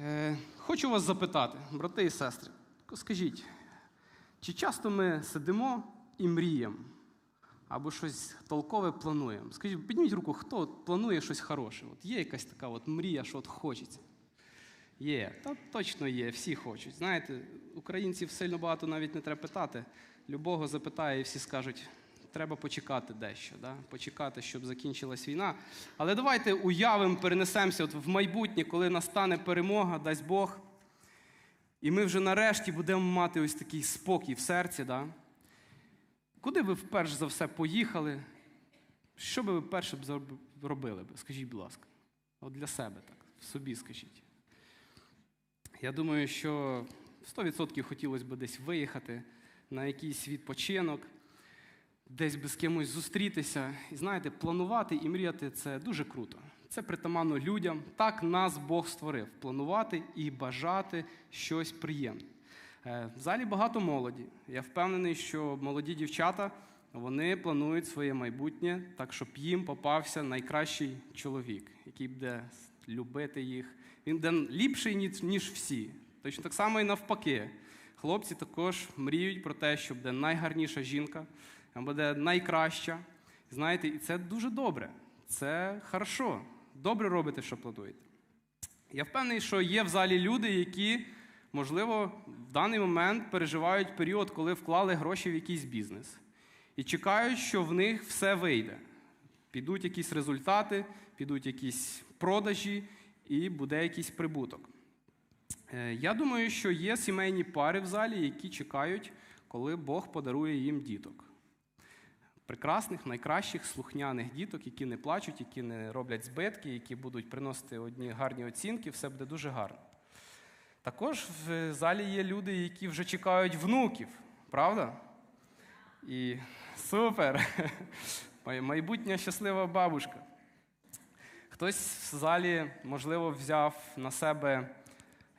Е, хочу вас запитати, брати і сестри, скажіть, чи часто ми сидимо і мріємо або щось толкове плануємо? Скажіть, підніміть руку, хто планує щось хороше? От є якась така от мрія, що от хочеться? Є, та точно є, всі хочуть. Знаєте, українців сильно багато навіть не треба питати. Любого запитає, і всі скажуть, треба почекати дещо, да? почекати, щоб закінчилась війна. Але давайте уявимо, перенесемося от в майбутнє, коли настане перемога, дасть Бог. І ми вже нарешті будемо мати ось такий спокій в серці. Да? Куди ви вперше за все поїхали? Що би ви перше б робили? Скажіть, будь ласка. От для себе так, собі скажіть. Я думаю, що 100% хотілося б десь виїхати на якийсь відпочинок, десь би з кимось зустрітися. І знаєте, планувати і мріяти це дуже круто. Це притаманно людям. Так нас Бог створив планувати і бажати щось приємне. Е, В залі багато молоді. Я впевнений, що молоді дівчата вони планують своє майбутнє так, щоб їм попався найкращий чоловік, який буде любити їх. Він буде ліпший, ніж, всі. Точно так само і навпаки. Хлопці також мріють про те, що буде найгарніша жінка, буде найкраща. Знаєте, і це дуже добре. Це хорошо. Добре робите, що плануєте. Я впевнений, що є в залі люди, які, можливо, в даний момент переживають період, коли вклали гроші в якийсь бізнес. І чекають, що в них все вийде. Підуть якісь результати, підуть якісь продажі і буде якийсь прибуток. Е, Я думаю, що є сімейні пари в залі, які чекають, коли Бог подарує їм діток. Прекрасних, найкращих, слухняних діток, які не плачуть, які не роблять збитки, які будуть приносити одні гарні оцінки, все буде дуже гарно. Також в залі є люди, які вже чекають внуків, правда? І супер! Майбутня щаслива бабушка. Хтось в залі, можливо, взяв на себе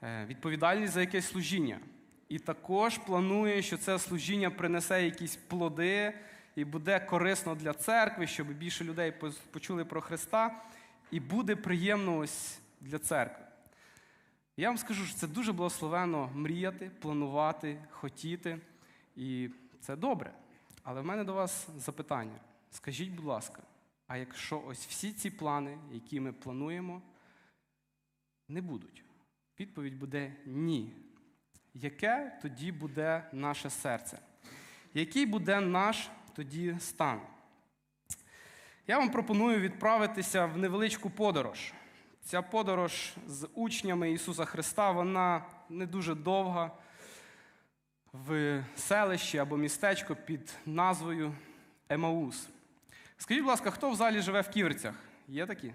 е, відповідальність за якесь служіння. І також планує, що це служіння принесе якісь плоди і буде корисно для церкви, щоб більше людей почули про Христа, і буде приємно ось для церкви. Я вам скажу, що це дуже благословенно мріяти, планувати, хотіти, і це добре. Але в мене до вас запитання. Скажіть, будь ласка, а якщо ось всі ці плани, які ми плануємо, не будуть? Відповідь буде ні. Яке тоді буде наше серце? Який буде наш тоді стан? Я вам пропоную відправитися в невеличку подорож. Ця подорож з учнями Ісуса Христа, вона не дуже довга в селищі або містечко під назвою Емаус. Скажіть, будь ласка, хто в залі живе в Ківерцях? Є такі?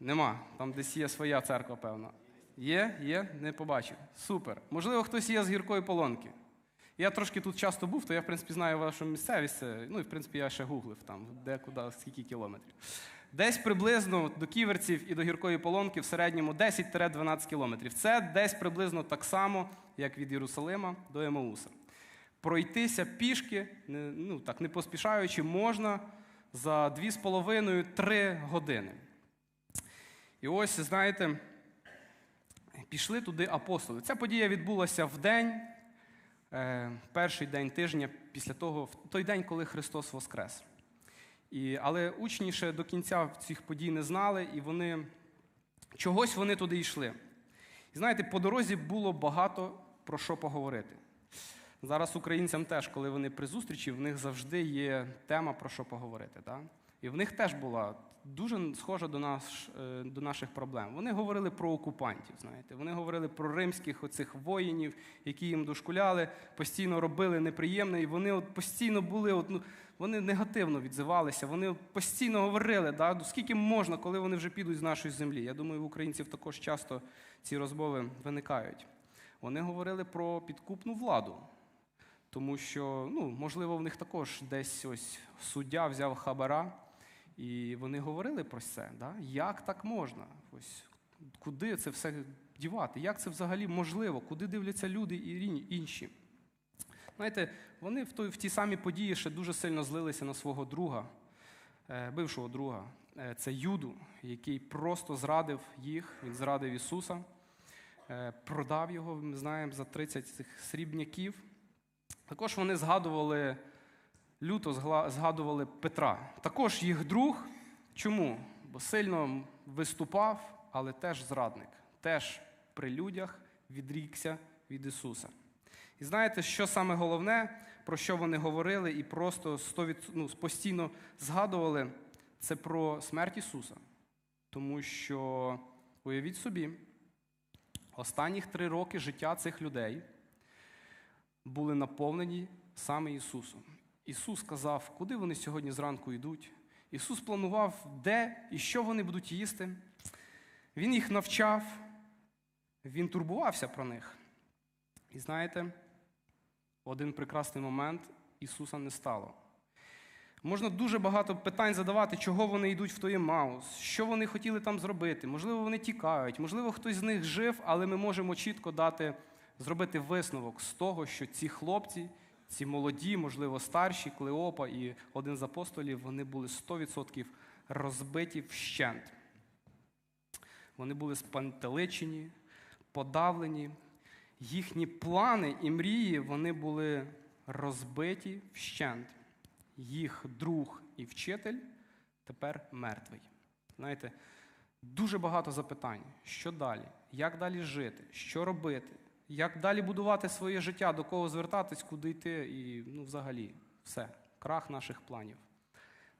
Нема. Там десь є своя церква, певно. Є, є, не побачив. Супер. Можливо, хтось є з гіркої полонки. Я трошки тут часто був, то я, в принципі, знаю вашу місцевість. Ну і в принципі я ще гуглив там, де куди, скільки кілометрів. Десь приблизно до ківерців і до гіркої полонки в середньому 10-12 кілометрів. Це десь приблизно так само, як від Єрусалима до Емауса. Пройтися пішки, ну так не поспішаючи, можна за 2,5-3 години. І ось, знаєте, пішли туди апостоли. Ця подія відбулася в день, е, перший день тижня після того, в той день, коли Христос Воскрес. І, але учні ще до кінця цих подій не знали, і вони чогось вони туди йшли. І знаєте, по дорозі було багато про що поговорити. Зараз українцям теж, коли вони при зустрічі, в них завжди є тема про що поговорити. Так? І в них теж була дуже схожа до, наш, е, до наших проблем. Вони говорили про окупантів, знаєте, вони говорили про римських оцих воїнів, які їм дошкуляли, постійно робили неприємне, і вони от постійно були, от, ну, вони негативно відзивалися, вони постійно говорили, да, ну, скільки можна, коли вони вже підуть з нашої землі. Я думаю, в українців також часто ці розмови виникають. Вони говорили про підкупну владу. Тому що, ну, можливо, в них також десь ось суддя взяв хабара, і вони говорили про це. Да? Як так можна? Ось куди це все дівати? Як це взагалі можливо? Куди дивляться люди і інші? Знаєте, вони в, той, в ті самі події ще дуже сильно злилися на свого друга, е, бившого друга. Е, Це Юду, який просто зрадив їх, він зрадив Ісуса, е, продав його, ми знаємо, за 30 цих срібняків. Також вони згадували, люто згадували Петра. Також їх друг. Чому? Бо сильно виступав, але теж зрадник, теж при людях відрікся від Ісуса. І знаєте, що саме головне, про що вони говорили і просто 100%, ну, постійно згадували, це про смерть Ісуса. Тому що, уявіть собі, останніх три роки життя цих людей були наповнені саме Ісусом. Ісус сказав, куди вони сьогодні зранку йдуть. Ісус планував, де і що вони будуть їсти. Він їх навчав, Він турбувався про них. І знаєте, в один прекрасний момент Ісуса не стало. Можна дуже багато питань задавати, чого вони йдуть в той Маус, що вони хотіли там зробити. Можливо, вони тікають, можливо, хтось з них жив, але ми можемо чітко дати, зробити висновок з того, що ці хлопці, ці молоді, можливо, старші, Клеопа і один з апостолів, вони були 100% розбиті вщент. Вони були спантеличені, подавлені. Їхні плани і мрії вони були розбиті вщент. Їх друг і вчитель тепер мертвий. Знаєте, дуже багато запитань, що далі, як далі жити, що робити, як далі будувати своє життя, до кого звертатись, куди йти, і ну, взагалі, все, крах наших планів.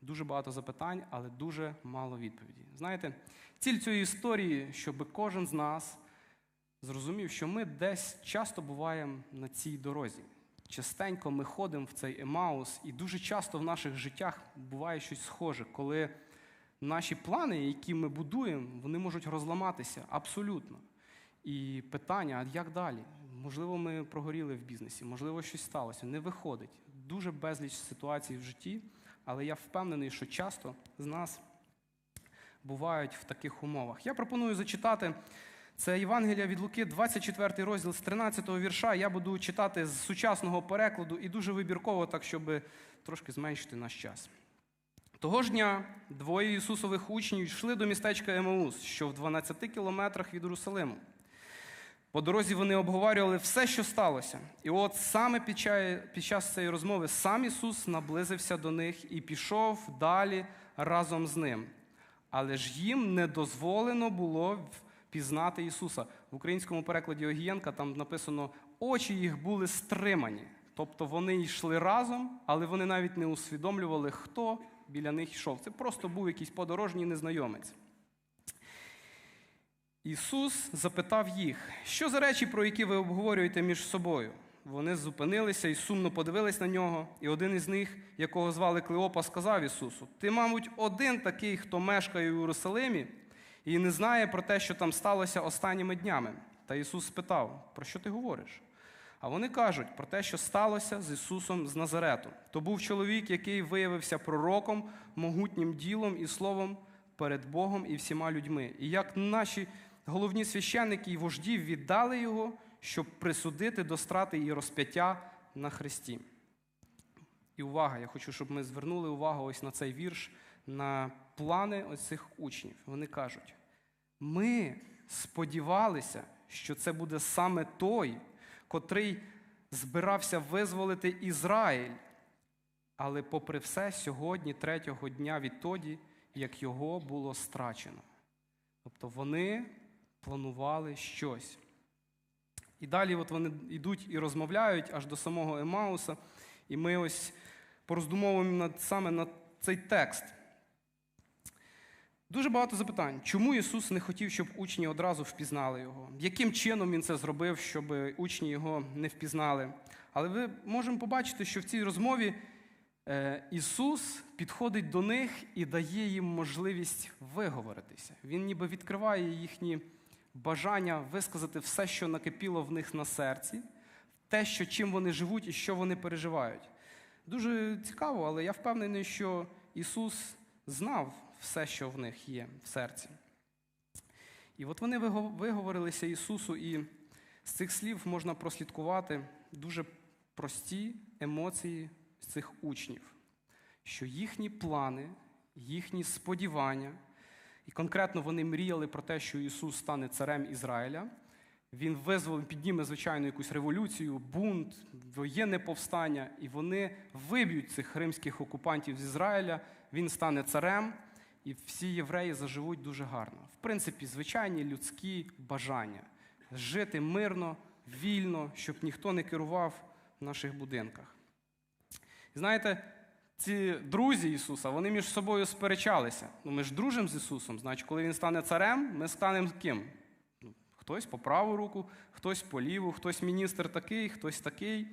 Дуже багато запитань, але дуже мало відповіді. Знаєте, ціль цієї історії, щоб кожен з нас зрозумів, що ми десь часто буваємо на цій дорозі. Частенько ми ходимо в цей Емаус, і дуже часто в наших життях буває щось схоже, коли наші плани, які ми будуємо, вони можуть розламатися абсолютно. І питання, а як далі? Можливо, ми прогоріли в бізнесі, можливо, щось сталося. Не виходить. Дуже безліч ситуацій в житті, але я впевнений, що часто з нас бувають в таких умовах. Я пропоную зачитати це Євангелія від Луки, 24 розділ з 13 вірша. Я буду читати з сучасного перекладу і дуже вибірково, так щоб трошки зменшити наш час. Того ж дня двоє Ісусових учнів йшли до містечка Емаус, що в 12 кілометрах від Єрусалиму. По дорозі вони обговорювали все, що сталося. І от саме під час цієї розмови сам Ісус наблизився до них і пішов далі разом з ним. Але ж їм не дозволено було впізнати Ісуса. В українському перекладі Огієнка там написано, очі їх були стримані. Тобто вони йшли разом, але вони навіть не усвідомлювали, хто біля них йшов. Це просто був якийсь подорожній незнайомець. Ісус запитав їх, що за речі, про які ви обговорюєте між собою? Вони зупинилися і сумно подивились на нього, і один із них, якого звали Клеопа, сказав Ісусу: Ти, мабуть, один такий, хто мешкає в Єрусалимі і не знає про те, що там сталося останніми днями. Та Ісус спитав: Про що ти говориш? А вони кажуть про те, що сталося з Ісусом з Назарету. То був чоловік, який виявився пророком, могутнім ділом і словом перед Богом і всіма людьми. І як наші головні священники і вожді віддали його, щоб присудити до страти і розп'яття на хресті. І увага, я хочу, щоб ми звернули увагу ось на цей вірш, на плани ось цих учнів. Вони кажуть: ми сподівалися, що це буде саме той, котрий збирався визволити Ізраїль. Але, попри все, сьогодні, третього дня відтоді, як його було страчено. Тобто вони планували щось. І далі от вони йдуть і розмовляють аж до самого Емауса, і ми ось пороздумовуємо над, саме на цей текст. Дуже багато запитань. Чому Ісус не хотів, щоб учні одразу впізнали Його? Яким чином Він це зробив, щоб учні Його не впізнали? Але ви можемо побачити, що в цій розмові е, Ісус підходить до них і дає їм можливість виговоритися. Він ніби відкриває їхні бажання висказати все, що накипіло в них на серці, те, що, чим вони живуть і що вони переживають. Дуже цікаво, але я впевнений, що Ісус знав все, що в них є в серці. І от вони виговорилися Ісусу, і з цих слів можна прослідкувати дуже прості емоції цих учнів, що їхні плани, їхні сподівання. І конкретно вони мріяли про те, що Ісус стане царем Ізраїля. Він визволив, підніме, звичайно, якусь революцію, бунт, воєнне повстання, і вони виб'ють цих римських окупантів з Ізраїля. Він стане царем, і всі євреї заживуть дуже гарно. В принципі, звичайні людські бажання жити мирно, вільно, щоб ніхто не керував в наших будинках. Знаєте, ці друзі Ісуса, вони між собою сперечалися. Ну, ми ж дружимо з Ісусом, значить, коли Він стане царем, ми станемо ким? Ну, Хтось по праву руку, хтось по ліву, хтось міністр такий, хтось такий.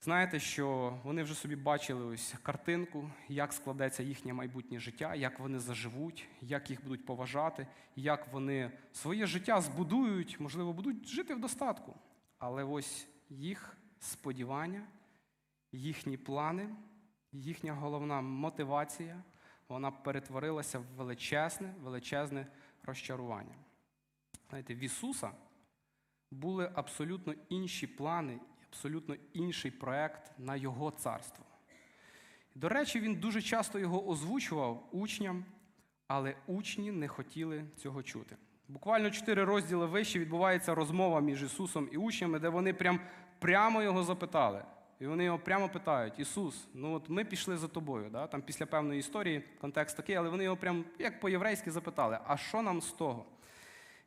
Знаєте, що вони вже собі бачили ось картинку, як складеться їхнє майбутнє життя, як вони заживуть, як їх будуть поважати, як вони своє життя збудують, можливо, будуть жити в достатку. Але ось їх сподівання, їхні плани, їхня головна мотивація, вона перетворилася в величезне, величезне розчарування. Знаєте, в Ісуса були абсолютно інші плани, абсолютно інший проект на Його царство. До речі, він дуже часто його озвучував учням, але учні не хотіли цього чути. Буквально чотири розділи вище відбувається розмова між Ісусом і учнями, де вони прям, прямо його запитали. І вони його прямо питають: Ісус, ну от ми пішли за тобою. Да? Там після певної історії контекст такий, але вони його прям як по-єврейськи запитали: а що нам з того?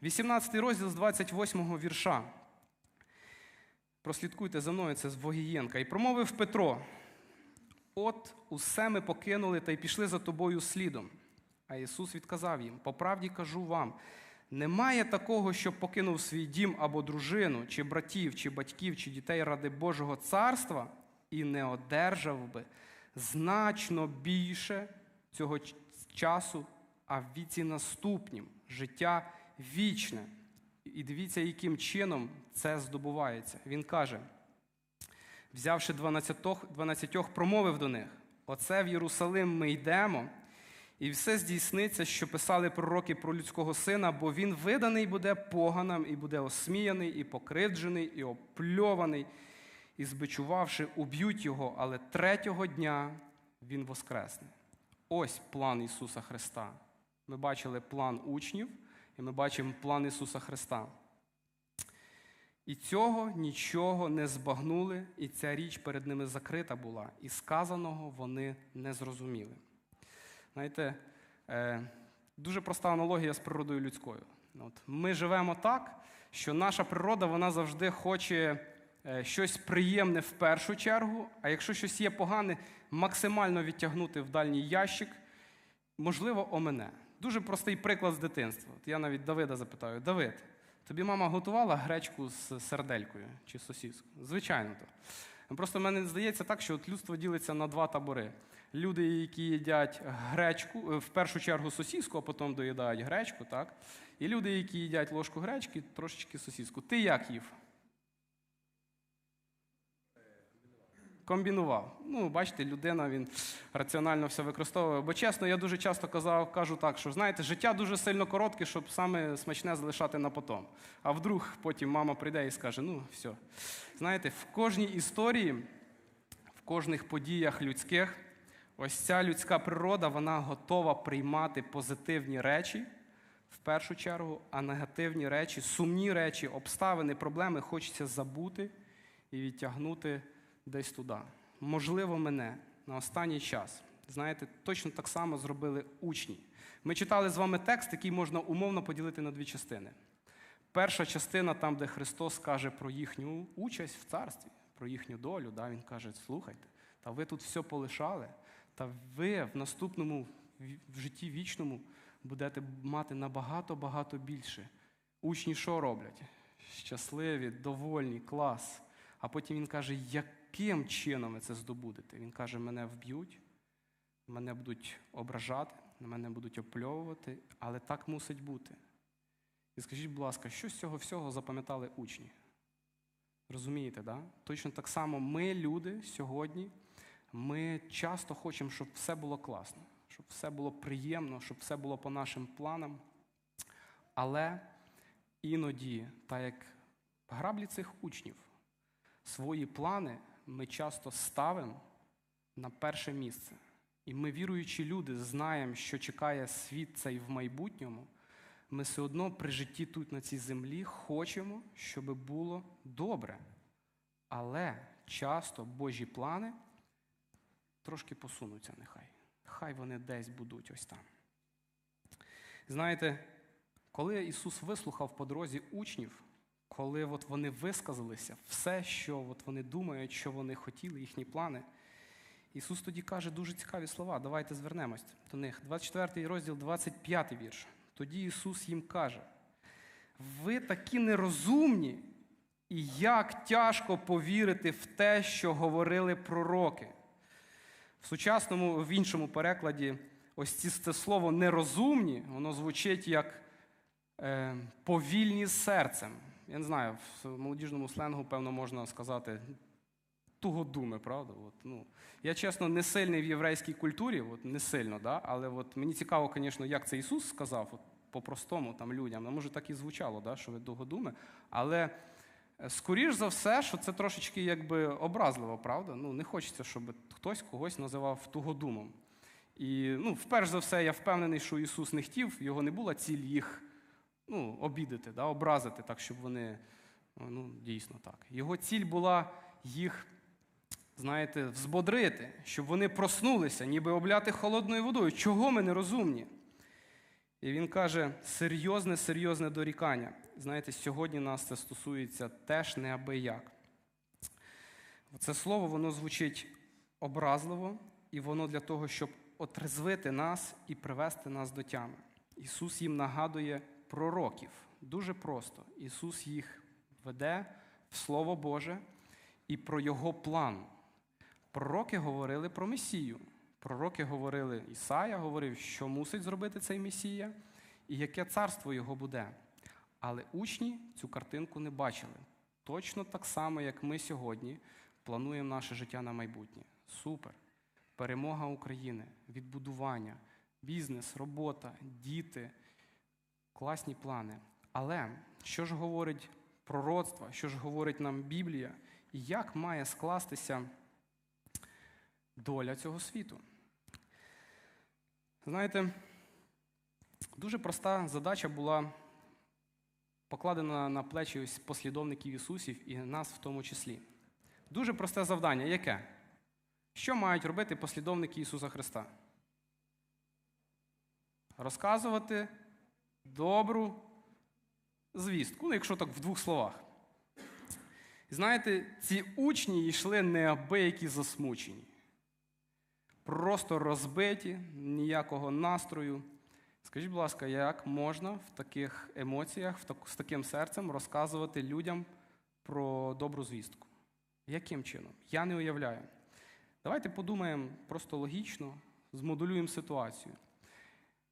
18 розділ з 28 вірша. Прослідкуйте за мною, це з Вогієнка. І промовив Петро: От усе ми покинули та й пішли за тобою слідом. А Ісус відказав їм: По правді кажу вам, немає такого, щоб покинув свій дім або дружину, чи братів, чи батьків, чи дітей ради Божого царства і не одержав би значно більше цього часу, а в віці наступнім життя вічне. І дивіться, яким чином це здобувається. Він каже, взявши 12, 12 промовив до них: Оце в Єрусалим ми йдемо, і все здійсниться, що писали пророки про людського сина, бо він виданий буде поганам, і буде осміяний, і покривджений, і опльований, і збичувавши, уб'ють його, але третього дня він воскресне. Ось план Ісуса Христа. Ми бачили план учнів. І ми бачимо план Ісуса Христа. І цього нічого не збагнули, і ця річ перед ними закрита була, і сказаного вони не зрозуміли. Знаєте, е, дуже проста аналогія з природою людською. От, Ми живемо так, що наша природа вона завжди хоче е, щось приємне в першу чергу, а якщо щось є погане, максимально відтягнути в дальній ящик, можливо, о мене. Дуже простий приклад з дитинства. От я навіть Давида запитаю: Давид, тобі мама готувала гречку з серделькою чи сосіскою? Звичайно то. Просто в мене здається так, що от людство ділиться на два табори. Люди, які їдять гречку, е, в першу чергу сосіску, а потім доїдають гречку, так? І люди, які їдять ложку гречки, трошечки сосіску. Ти як їв? комбінував. Ну, бачите, людина він раціонально все використовує. Бо чесно, я дуже часто казав, кажу так, що знаєте, життя дуже сильно коротке, щоб саме смачне залишати на потом. А вдруг потім мама прийде і скаже: ну, все. Знаєте, в кожній історії, в кожних подіях людських, ось ця людська природа, вона готова приймати позитивні речі. В першу чергу, а негативні речі, сумні речі, обставини, проблеми хочеться забути і відтягнути десь туди. Можливо, мене на останній час. Знаєте, точно так само зробили учні. Ми читали з вами текст, який можна умовно поділити на дві частини. Перша частина, там, де Христос каже про їхню участь в царстві, про їхню долю. Да? Він каже: слухайте, та ви тут все полишали, та ви в наступному в житті вічному будете мати набагато-багато більше. Учні що роблять? Щасливі, довольні, клас. А потім він каже, яким чином ви це здобудете? Він каже, мене вб'ють, мене будуть ображати, мене будуть опльовувати, але так мусить бути. І скажіть, будь ласка, що з цього всього запам'ятали учні? Розумієте, да? Точно так само ми, люди, сьогодні, ми часто хочемо, щоб все було класно, щоб все було приємно, щоб все було по нашим планам. Але іноді, так як граблі цих учнів, свої плани ми часто ставимо на перше місце. і ми, віруючі люди, знаємо, що чекає світ цей в майбутньому, ми все одно при житті тут, на цій землі, хочемо, щоб було добре. Але часто Божі плани трошки посунуться нехай. Хай вони десь будуть ось там. Знаєте, коли Ісус вислухав по дорозі учнів, коли от вони висказалися, все, що от вони думають, що вони хотіли, їхні плани, Ісус тоді каже дуже цікаві слова. Давайте звернемось до них. 24 розділ, 25 вірш. Тоді Ісус їм каже: ви такі нерозумні, і як тяжко повірити в те, що говорили пророки. В сучасному, в іншому перекладі, ось ці- це слово нерозумні, воно звучить як е, повільні серцем. Я не знаю, в молодіжному сленгу, певно, можна сказати тугодуми, правда? От, ну, я, чесно, не сильний в єврейській культурі, от, не сильно, да? але от, мені цікаво, звісно, як це Ісус сказав от, по-простому там, людям. Ну, може, так і звучало, да? що ви тугодуми. Але скоріш за все, що це трошечки якби образливо, правда? Ну, не хочеться, щоб хтось когось називав тугодумом. І ну, вперше за все, я впевнений, що Ісус не хотів, його не була ціль їх ну, обідати, да, образити, так, щоб вони, ну, дійсно так. Його ціль була їх, знаєте, взбодрити, щоб вони проснулися, ніби обляти холодною водою. Чого ми не розумні? І він каже: серйозне, серйозне дорікання. Знаєте, сьогодні нас це стосується теж неабияк. Це слово воно звучить образливо, і воно для того, щоб отрезвити нас і привести нас до тями. Ісус їм нагадує пророків. Дуже просто. Ісус їх веде в Слово Боже і про Його план. Пророки говорили про Месію. Пророки говорили, Ісая говорив, що мусить зробити цей Месія, і яке царство його буде. Але учні цю картинку не бачили. Точно так само, як ми сьогодні плануємо наше життя на майбутнє. Супер. Перемога України, відбудування, бізнес, робота, діти, класні плани. Але що ж говорить пророцтво, що ж говорить нам Біблія, і як має скластися доля цього світу? Знаєте, дуже проста задача була покладена на плечі ось послідовників Ісусів і нас в тому числі. Дуже просте завдання. Яке? Що мають робити послідовники Ісуса Христа? Розказувати добру звістку, ну, якщо так в двох словах. Знаєте, ці учні йшли неабиякі засмучені. Просто розбиті, ніякого настрою. Скажіть, будь ласка, як можна в таких емоціях, з таким серцем розказувати людям про добру звістку? Яким чином? Я не уявляю. Давайте подумаємо просто логічно, змодулюємо ситуацію.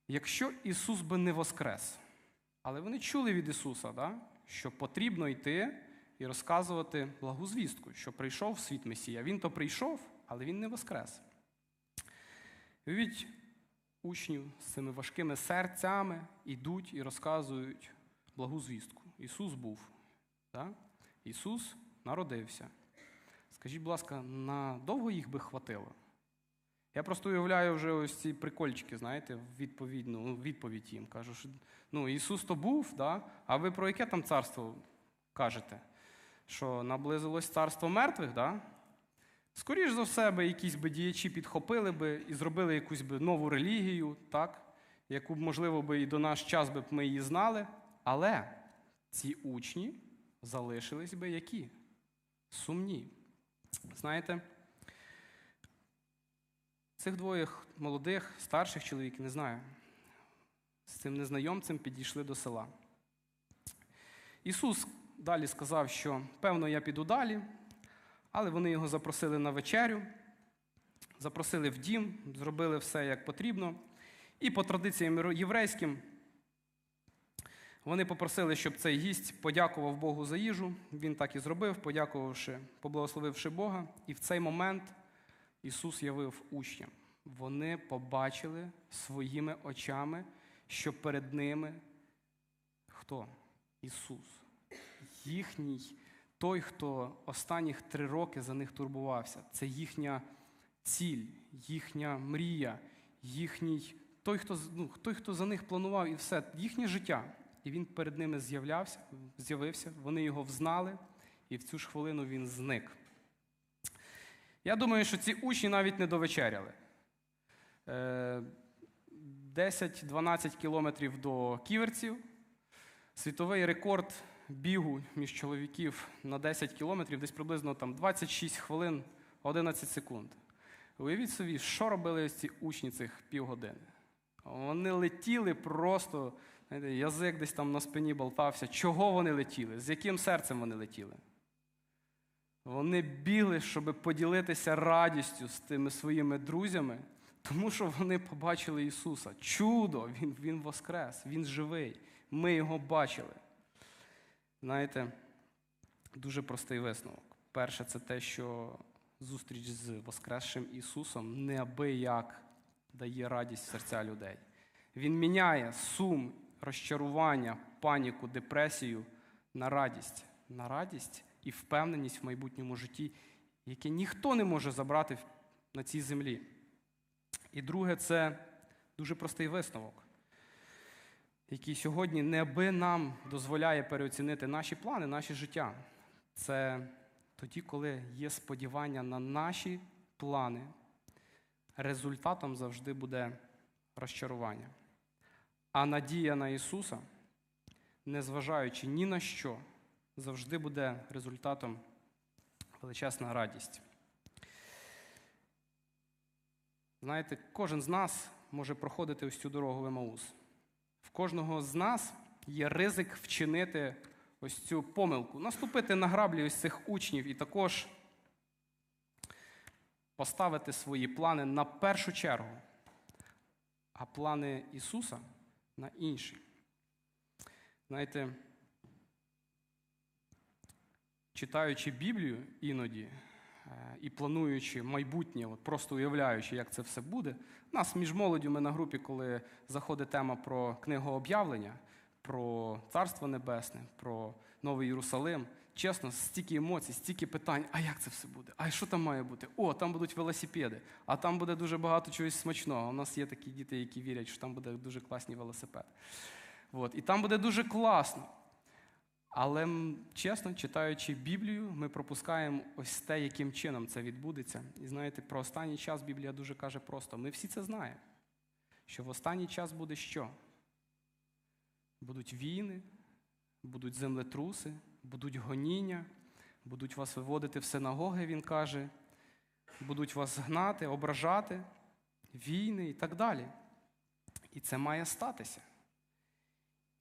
Якщо Ісус би не воскрес, але вони чули від Ісуса, да, що потрібно йти і розказувати благу звістку, що прийшов в світ Месія. Він то прийшов, але Він не воскрес. Уявіть, учнів з цими важкими серцями йдуть і розказують благу звістку. Ісус був. Да? Ісус народився. Скажіть, будь ласка, надовго їх би хватило? Я просто уявляю вже ось ці прикольчики, знаєте, відповідь, ну, відповідь їм. Кажу, що ну, Ісус то був, да? а ви про яке там царство кажете? Що наблизилось царство мертвих, да? Скоріш за все, якісь би діячі підхопили би і зробили якусь би нову релігію, так? яку б, можливо, би і до наш час би ми її знали. Але ці учні залишились би які? Сумні. Знаєте, цих двоє молодих, старших чоловіків, не знаю, з цим незнайомцем підійшли до села. Ісус далі сказав, що певно я піду далі, але вони його запросили на вечерю, запросили в дім, зробили все як потрібно. І по традиціям єврейським вони попросили, щоб цей гість подякував Богу за їжу. Він так і зробив, подякувавши, поблагословивши Бога. І в цей момент Ісус явив учням. Вони побачили своїми очами, що перед ними хто? Ісус. Їхній той, хто останніх три роки за них турбувався. Це їхня ціль, їхня мрія, їхній той, хто, ну, той, хто за них планував, і все, їхнє життя. І він перед ними з'являвся, з'явився, вони його взнали, і в цю ж хвилину він зник. Я думаю, що ці учні навіть не довечеряли. Е, 10-12 кілометрів до ківерців. Світовий рекорд бігу між чоловіків на 10 кілометрів, десь приблизно там 26 хвилин 11 секунд. Уявіть собі, що робили ці учні цих півгодини. Вони летіли просто, знаєте, язик десь там на спині болтався. Чого вони летіли? З яким серцем вони летіли? Вони бігли, щоб поділитися радістю з тими своїми друзями, тому що вони побачили Ісуса. Чудо! Він, він воскрес, Він живий. Ми його бачили. Знаєте, дуже простий висновок. Перше, це те, що зустріч з Воскресшим Ісусом неабияк дає радість серця людей. Він міняє сум, розчарування, паніку, депресію на радість, на радість і впевненість в майбутньому житті, яке ніхто не може забрати на цій землі. І друге, це дуже простий висновок, який сьогодні неаби нам дозволяє переоцінити наші плани, наше життя. Це тоді, коли є сподівання на наші плани, результатом завжди буде розчарування. А надія на Ісуса, незважаючи ні на що, завжди буде результатом величезна радість. Знаєте, кожен з нас може проходити ось цю дорогу в Емаус. Кожного з нас є ризик вчинити ось цю помилку, наступити на граблі ось цих учнів і також поставити свої плани на першу чергу, а плани Ісуса на інші. Знаєте, читаючи Біблію іноді і плануючи майбутнє, от просто уявляючи, як це все буде, нас між молоддю ми на групі, коли заходить тема про книгу об'явлення, про Царство Небесне, про Новий Єрусалим. Чесно, стільки емоцій, стільки питань, а як це все буде? А що там має бути? О, там будуть велосипеди, а там буде дуже багато чогось смачного. У нас є такі діти, які вірять, що там буде дуже класний велосипед. От. І там буде дуже класно. Але чесно, читаючи Біблію, ми пропускаємо ось те, яким чином це відбудеться. І знаєте, про останній час Біблія дуже каже просто: ми всі це знаємо, що в останній час буде що? Будуть війни, будуть землетруси, будуть гоніння, будуть вас виводити в синагоги, він каже, будуть вас гнати, ображати, війни і так далі. І це має статися.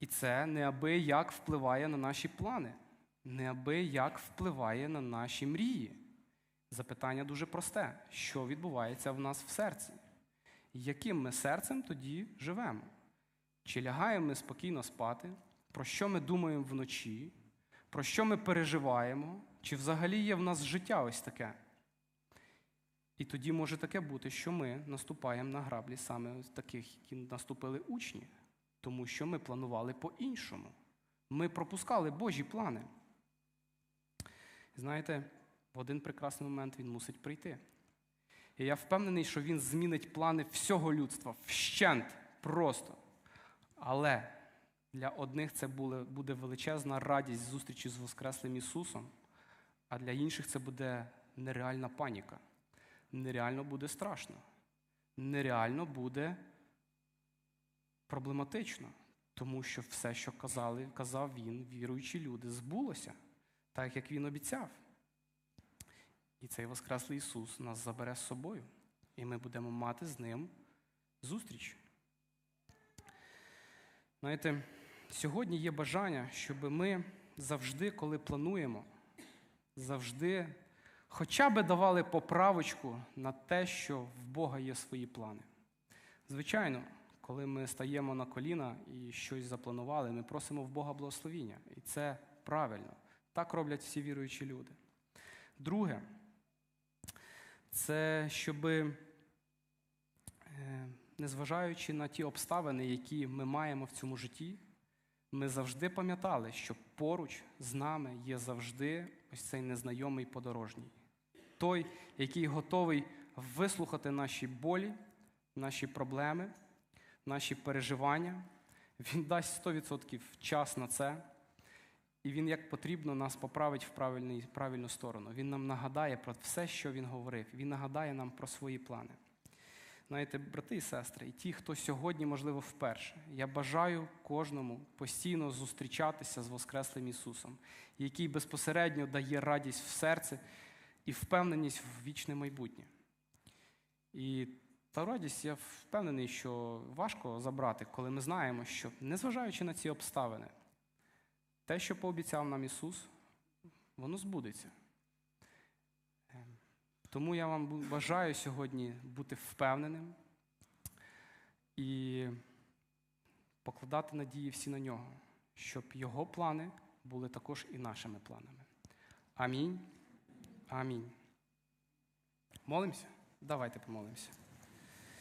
І це неабияк впливає на наші плани, неабияк впливає на наші мрії. Запитання дуже просте: що відбувається в нас в серці? Яким ми серцем тоді живемо? Чи лягаємо ми спокійно спати? Про що ми думаємо вночі? Про що ми переживаємо? Чи взагалі є в нас життя ось таке? І тоді може таке бути, що ми наступаємо на граблі саме таких, які наступили учні, тому що ми планували по-іншому. Ми пропускали Божі плани. Знаєте, в один прекрасний момент він мусить прийти. І я впевнений, що він змінить плани всього людства вщент просто. Але для одних це буде, величезна радість зустрічі з Воскреслим Ісусом, а для інших це буде нереальна паніка. Нереально буде страшно. Нереально буде проблематично, тому що все, що казали, казав він, віруючі люди, збулося, так як він обіцяв. І цей Воскреслий Ісус нас забере з собою, і ми будемо мати з ним зустріч. Знаєте, сьогодні є бажання, щоб ми завжди, коли плануємо, завжди хоча би давали поправочку на те, що в Бога є свої плани. Звичайно, коли ми стаємо на коліна і щось запланували, ми просимо в Бога благословіння. І це правильно. Так роблять всі віруючі люди. Друге, це щоб, незважаючи на ті обставини, які ми маємо в цьому житті, ми завжди пам'ятали, що поруч з нами є завжди ось цей незнайомий подорожній. Той, який готовий вислухати наші болі, наші проблеми, наші переживання. Він дасть 100% час на це. І він, як потрібно, нас поправить в правильний, правильну сторону. Він нам нагадає про все, що він говорив. Він нагадає нам про свої плани. Знаєте, брати і сестри, і ті, хто сьогодні, можливо, вперше, я бажаю кожному постійно зустрічатися з Воскреслим Ісусом, який безпосередньо дає радість в серце і впевненість в вічне майбутнє. І та радість, я впевнений, що важко забрати, коли ми знаємо, що, незважаючи на ці обставини, те, що пообіцяв нам Ісус, воно збудеться. Ем, Тому я вам бажаю сьогодні бути впевненим і покладати надії всі на нього, щоб його плани були також і нашими планами. Амінь. Амінь. Молимося? Давайте помолимося.